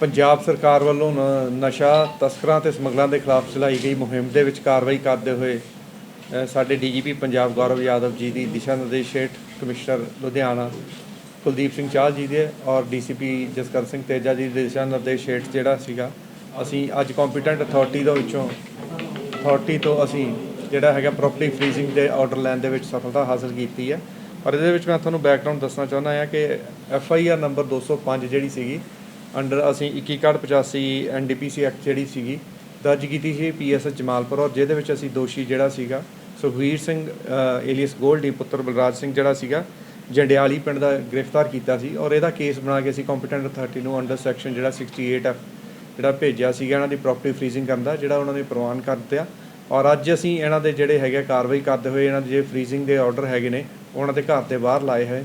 ਪੰਜਾਬ ਸਰਕਾਰ ਵੱਲੋਂ ਨਸ਼ਾ ਤਸਕਰਾਂ ਤੇ ਸਮਗਲਰਾਂ ਦੇ ਖਿਲਾਫ ਚਲਾਈ ਗਈ ਮੁਹਿੰਮ ਦੇ ਵਿੱਚ ਕਾਰਵਾਈ ਕਰਦੇ ਹੋਏ ਅ, ਸਾਡੇ ਡੀਜੀਪੀ ਪੰਜਾਬ ਗੌਰਵ ਯਾਦਵ ਜੀ ਦੀ ਦਿਸ਼ਾ ਨਿਰਦੇਸ਼ ਹੇਠ ਕਮਿਸ਼ਨਰ ਲੁਧਿਆਣਾ ਕੁਲਦੀਪ ਸਿੰਘ ਚਾਹਲ ਜੀ ਦੇ ਔਰ ਡੀਸੀਪੀ ਜਸਕਰ ਸਿੰਘ ਤੇਜਾ ਜੀ ਦੇ ਦਿਸ਼ਾ ਨਿਰਦੇਸ਼ ਹੇਠ ਜਿਹੜਾ ਸੀਗਾ ਅਸੀਂ ਅੱਜ ਕੰਪੀਟੈਂਟ ਅਥਾਰਟੀ ਦੇ ਵਿੱਚੋਂ ਅਥਾਰਟੀ ਤੋਂ ਅਸੀਂ ਜਿਹੜਾ ਹੈਗਾ ਪ੍ਰੋਪਰਟੀ ਫਰੀਜ਼ਿੰਗ ਦੇ ਆਰਡਰ ਲੈਣ ਦੇ ਵਿੱਚ ਸਫਲਤਾ ਹਾਸਲ ਕੀਤੀ ਹੈ। ਔਰ ਇਹਦੇ ਵਿੱਚ ਮੈਂ ਤੁਹਾਨੂੰ ਬੈਕਗ੍ਰਾਉਂਡ ਦੱਸਣਾ ਚਾਹੁੰਦਾ ਹਾਂ ਕਿ ਐਫ ਆਈ ਆਰ ਨੰਬਰ 205 ਜਿਹੜੀ ਸੀਗੀ ਅੰਡਰ ਅਸੀਂ 2185 ਐਨਡੀਪੀਸੀ ਐਕਟ ਜਿਹੜੀ ਸੀਗੀ, ਦਰਜ ਕੀਤੀ ਸੀ ਪੀਐਸ ਜਮਾਲਪੁਰ ਔਰ ਜਿਹਦੇ ਵਿੱਚ ਅਸੀਂ ਦੋਸ਼ੀ ਜਿਹੜਾ ਸੀਗਾ ਸੁਖਵੀਰ ਸਿੰਘ ਏਲੀਅਸ ਗੋਲਡੀ ਪੁੱਤਰ ਬਲਰਾਜ ਸਿੰਘ ਜਿਹੜਾ ਸੀਗਾ, ਜੰਡਿਆਲੀ ਪਿੰਡ ਦਾ ਗ੍ਰਿਫਤਾਰ ਕੀਤਾ ਸੀ ਔਰ ਇਹਦਾ ਕੇਸ ਬਣਾ ਕੇ ਅਸੀਂ ਕੰਪੀਟੈਂਟ ਅਥਾਰਟੀ ਨੂੰ ਅੰਡਰ ਸੈਕਸ਼ਨ ਜਿਹੜਾ 68 ਐਫ ਜਿਹੜਾ ਭੇਜਿਆ ਸੀਗਾ ਇਹਨਾਂ ਦੀ ਪ੍ਰਾਪਰਟੀ ਫਰੀਜ਼ਿੰਗ ਕਰਨ ਦਾ, ਜਿਹੜਾ ਉਹਨਾਂ ਨੇ ਪ੍ਰਵਾਨ ਕਰ ਦਿੱਤਾ। ਔਰ ਅੱਜ ਅਸੀਂ ਇਹਨਾਂ ਦੇ ਜਿਹੜੇ ਹੈਗੇ ਕਾਰਵਾਈ ਕਰਦੇ ਹੋਏ ਇਹਨਾਂ ਦੇ ਜਿਹੜੇ ਫਰੀਜ਼ਿੰਗ ਦੇ ਆਰਡਰ ਹੈਗੇ ਨੇ ਉਹਨਾਂ ਦੇ ਘਰ ਦੇ ਬਾਹਰ ਲਾਏ ਹੋਏ।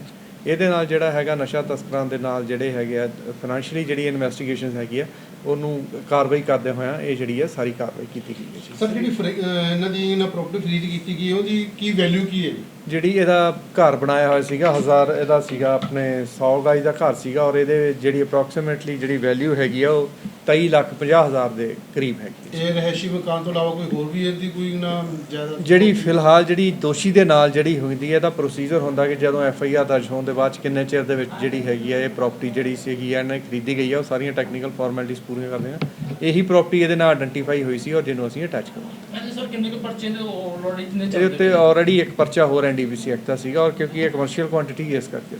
ਇਹਦੇ ਨਾਲ ਜਿਹੜਾ ਹੈਗਾ ਨਸ਼ਾ ਤਸਕਰਾਂ ਦੇ ਨਾਲ ਜਿਹੜੇ ਹੈਗੇ ਆ ਫਾਈਨੈਂਸ਼ੀਅਲੀ ਜਿਹੜੀ ਇਨਵੈਸਟੀਗੇਸ਼ਨ ਹੈਗੀ ਆ ਉਹਨੂੰ ਕਾਰਵਾਈ ਕਰਦੇ ਹੋਇਆ ਇਹ ਜਿਹੜੀ ਹੈ ਸਾਰੀ ਕਾਰਵਾਈ ਕੀਤੀ ਗਈ ਹੈ ਸਰ ਜਿਹੜੀ ਇਹਨਾਂ ਦੀ ਇਹਨਾਂ ਪ੍ਰਾਪਰਟੀ ਫਰੀਜ਼ ਕੀਤੀ ਗਈ ਉਹਦੀ ਕੀ ਵੈਲਿਊ ਕੀ ਹੈ ਜਿਹੜੀ ਇਹਦਾ ਘਰ ਬਣਾਇਆ ਹੋਇਆ ਸੀਗਾ ਹਜ਼ਾਰ ਇਹਦਾ ਸੀਗਾ ਆਪਣੇ 100 ਗਾਈ ਦਾ ਘਰ ਸੀਗਾ ਔਰ ਇਹਦੇ ਜਿਹੜੀ ਅਪਰੋਕਸੀਮੇਟਲੀ ਜਿਹੜੀ ਵੈਲਿਊ ਹੈਗੀ ਆ ਉਹ 23 ਲੱਖ 50 ਹਜ਼ਾਰ ਦੇ ਕਰੀਬ ਹੈਗੀ ਹੈ। ਇਹ ਰਹਿਸ਼ੀ ਮਕਾਨ ਤੋਂ ਇਲਾਵਾ ਕੋਈ ਹੋਰ ਵੀ ਇਹਦੀ ਕੋਈ ਨਾ ਜ਼ਿਆਦਾ ਜਿਹੜੀ ਫਿਲਹਾਲ ਜਿਹੜੀ ਦੋਸ਼ੀ ਦੇ ਨਾਲ ਜਿਹੜੀ ਹੁੰਦੀ ਹੈ ਇਹਦਾ ਪ੍ਰੋਸੀਜਰ ਹੁੰਦਾ ਕਿ ਜਦੋਂ ਐਫ ਆਈ ਆਰ ਦਰਜ ਹੋਣ ਦੇ ਬਾਅਦ ਕਿੰਨੇ ਚਿਰ ਦੇ ਵਿੱਚ ਜਿਹੜੀ ਹੈਗੀ ਹੈ ਇਹ ਪ੍ਰਾਪਰਟੀ ਜਿਹੜੀ ਸੀਗੀ ਹੈ ਇਹਨੇ ਖਰੀਦੀ ਗਈ ਹੈ ਉਹ ਸਾਰੀਆਂ ਟੈਕਨੀਕਲ ਫਾਰਮੈਲਿਟੀਜ਼ ਪੂਰੀਆਂ ਕਰਦੇ ਆ ਇਹੀ ਪ੍ਰਾਪਰਟੀ ਇਹਦੇ ਨਾਲ ਆਇਡੈਂਟੀਫਾਈ ਹੋਈ ਸੀ ਔਰ ਜਿਹਨੂੰ ਅਸੀਂ ਅਟੈਚ ਕਰਵਾਇਆ ਹਾਂਜੀ ਸਰ ਕਿੰਨੇ ਕੁ ਪਰਚੇ ਦੇ ਆਲਰੇਡੀ ਨੇ ਇਹਦੇ ਉੱਤੇ ਆਲਰੇਡੀ ਇੱਕ ਪਰਚਾ ਹੋਰ ਐਨਡੀਪੀਸੀ ਐਕਟ ਦਾ ਸੀਗਾ ਔਰ ਕਿਉਂਕਿ ਇਹ ਕਮਰਸ਼ੀਅਲ ਕੁਆਂਟੀਟੀ ਇਸ ਕਰਕੇ।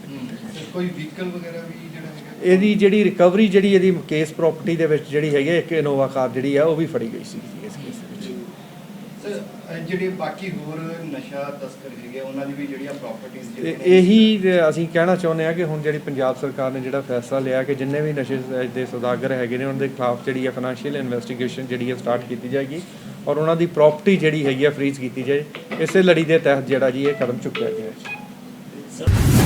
ਕੋਈ ਵਹੀਕਲ ਵਗੈਰਾ ਵੀ ਇਹਦੀ ਜਿਹੜੀ ਰਿਕਵਰੀ ਜਿਹੜੀ ਇਹਦੀ ਕੇਸ ਪ੍ਰਾਪਰਟੀ ਦੇ ਵਿੱਚ ਜਿਹੜੀ ਹੈਗੀ ਹੈ, ਇੱਕ ਇਨੋਵਾ ਕਾਰ ਜਿਹੜੀ ਆ ਉਹ ਵੀ ਫੜੀ ਗਈ ਸੀ ਇਸ ਕੇਸ ਵਿੱਚ। ਸਰ ਜਿਹੜੇ ਬਾਕੀ ਹੋਰ ਨਸ਼ਾ ਤਸਕਰ ਹੈਗੇ ਆ, ਉਹਨਾਂ ਦੀ ਵੀ ਜਿਹੜੀਆਂ ਪ੍ਰਾਪਰਟੀਆਂ ਇਹੀ ਅਸੀਂ ਕਹਿਣਾ ਚਾਹੁੰਦੇ ਆ ਕਿ ਹੁਣ ਜਿਹੜੀ ਪੰਜਾਬ ਸਰਕਾਰ ਨੇ ਜਿਹੜਾ ਫੈਸਲਾ ਲਿਆ ਕਿ ਜਿੰਨੇ ਵੀ ਨਸ਼ੇ ਦੇ ਸੌਦਾਗਰ ਹੈਗੇ ਨੇ ਉਹਨਾਂ ਦੇ ਖਿਲਾਫ ਜਿਹੜੀ ਹੈ ਫਾਈਨੈਂਸ਼ੀਅਲ ਇਨਵੈਸਟੀਗੇਸ਼ਨ ਜਿਹੜੀ ਹੈ ਸਟਾਰਟ ਕੀਤੀ ਜਾਏਗੀ ਔਰ ਉਹਨਾਂ ਦੀ ਪ੍ਰਾਪਰਟੀ ਜਿਹੜੀ ਹੈਗੀ ਹੈ ਫਰੀਜ਼ ਕੀਤੀ ਜਾਏ। ਇਸੇ ਲੜੀ ਦੇ ਤਹਿਤ ਜਿਹੜਾ ਜੀ ਇਹ ਕਦਮ ਚੁੱਕਿਆ ਗਿਆ